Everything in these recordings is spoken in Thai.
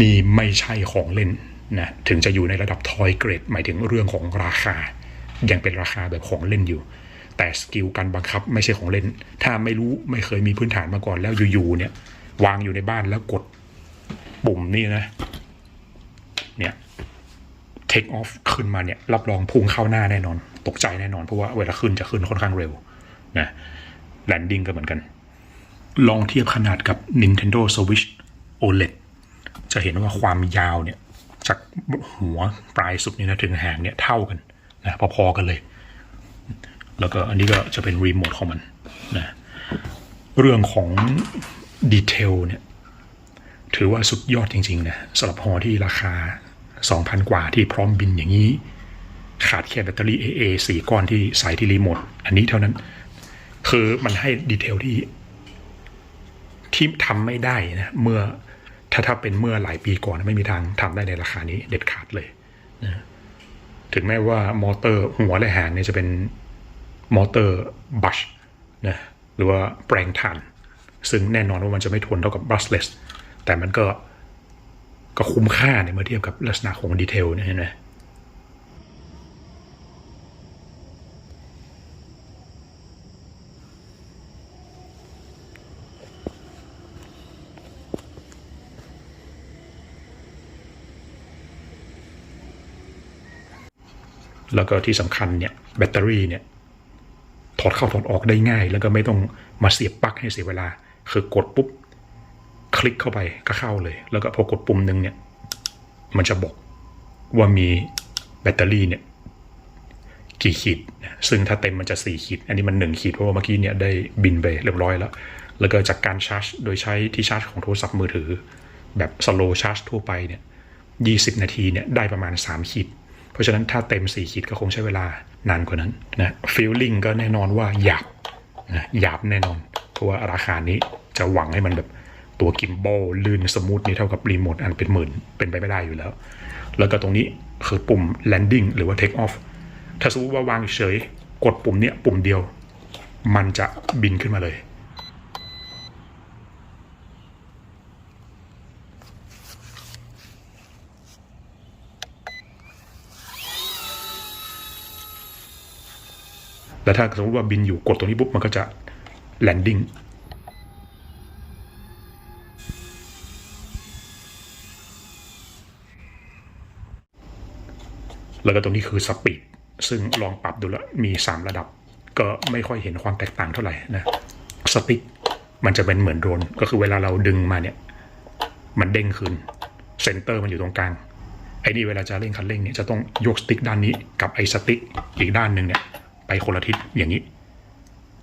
นี่ไม่ใช่ของเล่นนะถึงจะอยู่ในระดับทอยเกรดหมายถึงเรื่องของราคา ยังเป็นราคาแบบของเล่นอยู่ แต่สกิลการบังคับไม่ใช่ของเล่น ถ้าไม่รู้ไม่เคยมีพื้นฐานมาก่อนแล้วอยู่ๆเนี่ยวางอยู่ในบ้านแล้วกดปุ่มนี่นะ เนี่ย take off ขึ้นมาเนี่ย รับรองพุ่งเข้าหน้าแน่นอน ตกใจแน่นอน เพราะว่าเวลาขึ้นจะขึ้นค่อนข้างเร็วนะ landing ก็เหมือนกัน ลองเทียบขนาดกับ Nintendo Switch OLED จะเห็นว่าความยาวเนี่ยจากหัวปลายสุดเนี่ยนะถึงหางเนี่ยเท่ากันนะพอๆกันเลย แล้วก็อันนี้ก็จะเป็นรีโมทของมันนะเรื่องของดีเทลเนี่ยถือว่าสุดยอดจริงๆนะสำหรับฮอที่ราคา 2,000 กว่าที่พร้อมบินอย่างนี้ ขาดแค่แบตเตอรี่ AA สี่ก้อนที่ใส่ที่รีโมทอันนี้เท่านั้น คือมันให้ดีเทลที่ที่ทำไม่ได้นะเมื่อ ถ้าถ้าเป็นเมื่อหลายปีก่อนไม่มีทางทำได้ในราคานี้เด็ดขาดเลยนะถึงแม้ว่ามอเตอร์หัวและหางเนี่ยจะเป็นมอเตอร์บัชนะหรือว่าแปลงถ่าน ซึ่งแน่นอนว่ามันจะไม่ทนเท่ากับบลัชเลสแต่มันก็ก็คุ้มค่าเนี่ยเมื่อเทียบกับลักษณะของดีเทลเนี่ยเห็นไหม แล้วก็ที่สำคัญเนี่ยแบตเตอรี่เนี่ยถอดเข้าถอดออกได้ง่าย แล้วก็ไม่ต้องมาเสียบปลั๊กให้เสียเวลา คือกดปุ๊บ คลิกเข้าไปก็เข้าเลย แล้วก็พอกดปุ่มหนึ่งเนี่ย มันจะบอกว่ามีแบตเตอรี่เนี่ยกี่ขีด ซึ่งถ้าเต็มมันจะสี่ขีด อันนี้มันหนึ่งขีด เพราะว่าเมื่อกี้เนี่ยได้บินไปเรียบร้อยแล้ว แล้วก็จากการชาร์จ โดยใช้ที่ชาร์จของโทรศัพท์มือถือ แบบสโลชาร์จทั่วไปเนี่ยยี่สิบนาทีเนี่ยได้ประมาณ 3 ขีด ราะฉะนั้นถ้าเต็ม4ขีดก็คงใช้เวลานานกว่านั้นนะฟีลลิ่งก็แน่นอนว่าหยาบนะหยาบแน่นอน เพราะว่าราคานี้จะหวังให้มันแบบตัวกิมบอลลื่นสมูทนี่เท่ากับรีโมทอันเป็นหมื่นเป็นไปไม่ได้อยู่แล้ว แล้วก็ตรงนี้คือปุ่ม landing หรือว่า take off ถ้าสมมติว่าวางเฉยกดปุ่มเนี้ยปุ่มเดียว มันจะบินขึ้นมาเลย แล้วถ้าสมมติว่าบินอยู่กดตรงนี้ปุ๊บมันก็จะ landing แล้วก็ตรงนี้คือสปีดซึ่งลองปรับดูแล้วมี 3 ระดับ ก็ไม่ค่อยเห็นความแตกต่างเท่าไหร่นะสติ๊กมันจะเป็นเหมือนโดรนก็คือเวลาเราดึงมาเนี่ย มันเด้งขึ้นเซนเตอร์มันอยู่ตรงกลางไอ้นี่เวลาจะเร่งคันเร่งเนี่ยจะต้องยกสติ๊กด้านนี้กับไอ้สติ๊กอีกด้านหนึ่งเนี่ย ไปคนละทิศอย่างนี้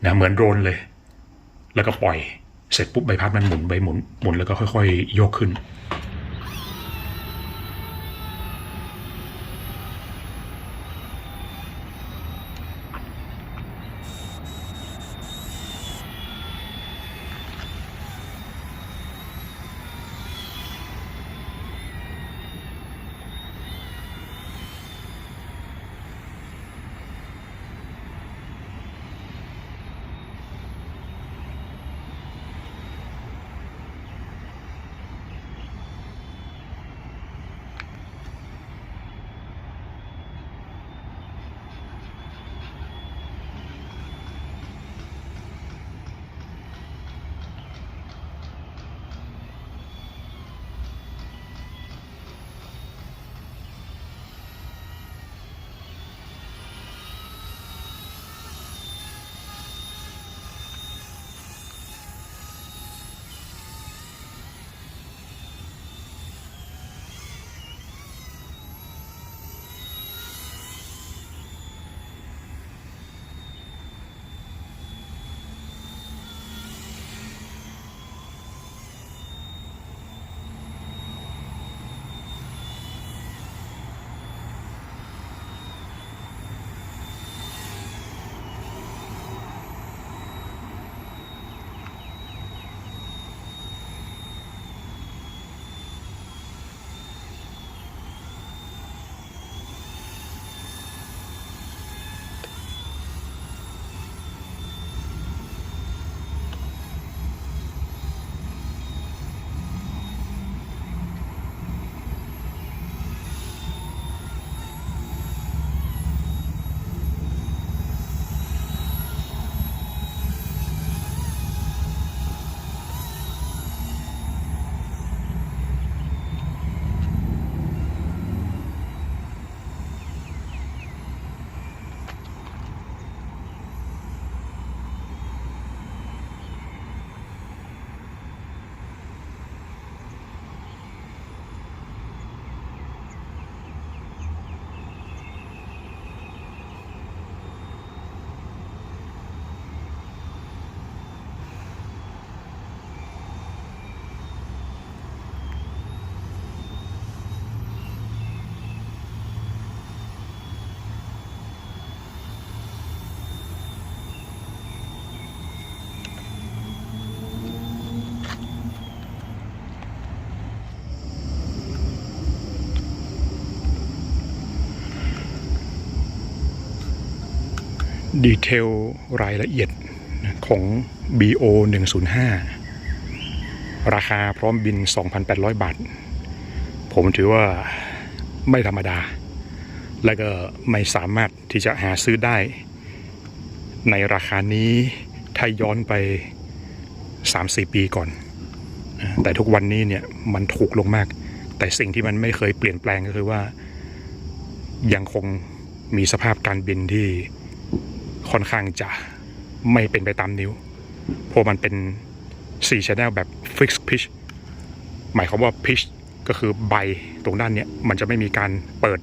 นะเหมือนโดรนเลย แล้วก็ปล่อยเสร็จปุ๊บใบพัดมันหมุนใบหมุนหมุนแล้วก็ค่อยๆยกขึ้น ดีเทลรายละเอียดของ BO 105 ราคาพร้อมบิน 2,800 บาท ผมถือว่าไม่ธรรมดา และก็ไม่สามารถที่จะหาซื้อได้ ในราคานี้ถ้าย้อนไป 3-4 ปีก่อน แต่ทุกวันนี้เนี่ยมันถูกลงมาก แต่สิ่งที่มันไม่เคยเปลี่ยนแปลงก็คือว่า ยังคงมีสภาพการบินที่ ค่อนข้างจะไม่เป็นไปตามนิ้ว เพราะมันเป็น4 channel แบบ fixed pitch หมายความว่า pitch ก็คือใบตรงด้านเนี้ยมันจะไม่มีการเปิด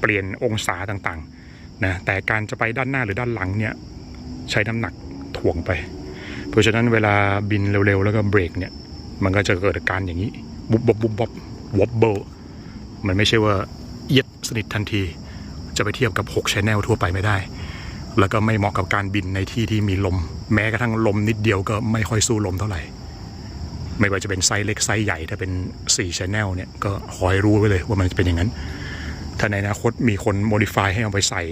เปลี่ยนองศาต่างๆนะแต่การจะไปด้านหน้าหรือด้านหลังเนี่ยใช้น้ำหนักถ่วงไป เพราะฉะนั้นเวลาบินเร็วๆ แล้วก็เบรกเนี่ยมันก็จะเกิดอาการอย่างนี้บุบบบบุบบบวอบเบิลมันไม่ใช่ว่าเอียดสนิททันที จะไปเทียบกับ6 Channel ทั่วไปไม่ได้ แล้วก็ไม่เหมาะกับการบินในที่ที่มีลม แม้กระทั่งลมนิดเดียวก็ไม่ค่อยสู้ลมเท่าไหร่ ไม่ว่าจะเป็นไซส์เล็กไซส์ใหญ่ถ้าเป็น4 Channel เนี่ยก็คอยรู้ไว้เลยว่ามันจะเป็นอย่างนั้น ถ้าในอนาคตมีคน modify ให้เอาไปใส่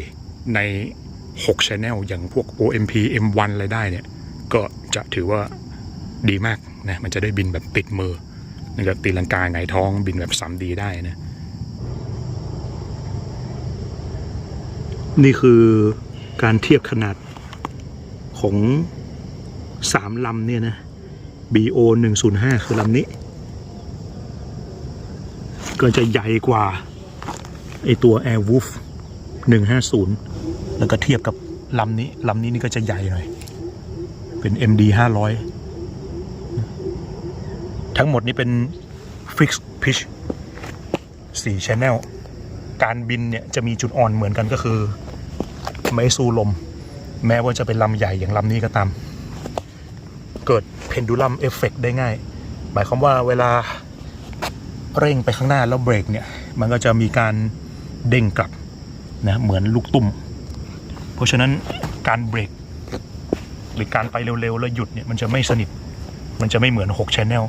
ใน 6 Channel อย่างพวก OMP M1 อะไรได้เนี่ย ก็จะถือว่าดีมากนะมันจะได้บินแบบติดมือนะครับตีลังกาไงท้องบินแบบ 3D ได้นะ นี่คือ การเทียบขนาดของสามลำเนี่ยนะ BO 105 คือลำนี้ ก็จะใหญ่กว่าไอตัว Airwolf 150 แล้วก็เทียบกับลำนี้ ลำนี้นี่ก็จะใหญ่หน่อย เป็น MD 500 ทั้งหมดนี้เป็น Fixed Pitch 4 Channel การบินเนี่ยจะมีจุดอ่อนเหมือนกันก็คือ ไม่สู้ลม แม้ว่าจะเป็นลำใหญ่อย่างลำนี้ก็ตาม เกิดเพนดูลัมเอฟเฟกได้ง่าย หมายความว่าเวลาเร่งไปข้างหน้าแล้วเบรกเนี่ย มันก็จะมีการเด้งกลับนะเหมือนลูกตุ้มเพราะฉะนั้นการเบรกหรือการไปเร็วๆ แล้วหยุดเนี่ยมันจะไม่สนิท มันจะไม่เหมือน6 Channel